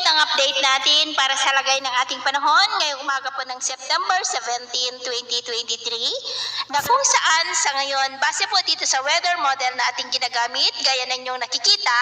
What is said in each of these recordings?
update natin para sa lagay ng ating panahon ngayong umaga po ng September 17, 2023 na kung saan sa ngayon, base po dito sa weather model na ating ginagamit, gaya ng inyong nakikita,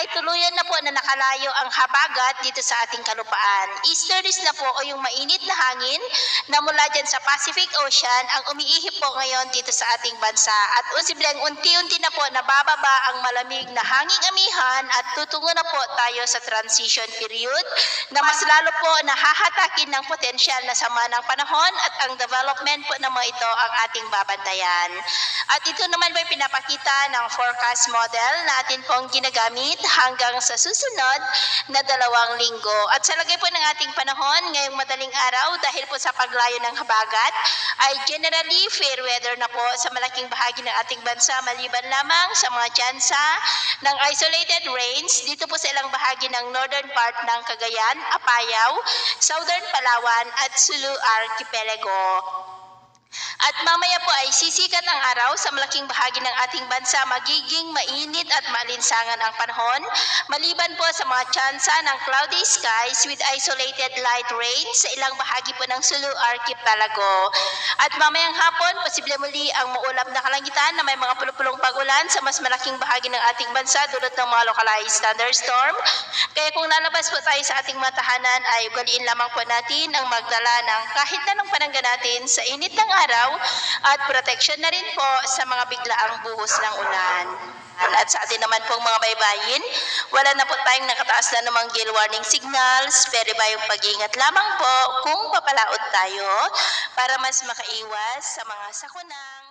ay tuluyan na po na nakalayo ang habagat dito sa ating kalupaan. Easterlies na po o yung mainit na hangin na mula dyan sa Pacific Ocean ang umiihip po ngayon dito sa ating bansa at posibleng unti-unti na po nabababa ang malamig na hanging amihan at tutungo na po tayo sa transition period na mas lalo po nahahatakin ng potensyal na sama ng panahon at ang development po ng mga ito ang ating babantayan. At ito naman po pinapakita ng forecast model natin pong ginagamit hanggang sa susunod na dalawang linggo. At sa lagay po ng ating panahon ngayong madaling araw dahil po sa paglayo ng habagat ay generally fair weather na po sa malaking bahagi ng ating bansa maliban lamang sa mga tsansa ng isolated rains dito po sa ilang bahagi ng northern part ng Cagayan, Apayao, southern Palawan at Sulu Archipelago. At mamaya po ay sisikat ang araw sa malaking bahagi ng ating bansa. Magiging mainit at malinsangan ang panahon. Maliban po sa mga tsansa ng cloudy skies with isolated light rain sa ilang bahagi po ng Sulu Archipelago. At mamayang hapon, posible muli ang maulap na kalangitan na may mga pulupulong pagulan sa mas malaking bahagi ng ating bansa dulot ng mga localized thunderstorm. Kaya kung lalabas po tayo sa ating mga tahanan ay ugaliin lamang po natin ang magdala ng kahit na ng panangga natin sa init ng araw at protection na rin po sa mga biglaang buhos ng ulan. At sa atin naman pong mga baybayin, wala na po tayong nakataas na namang gale warning signals, pero ba yung pag-iingat lamang po kung papalaot tayo para mas makaiwas sa mga sakunang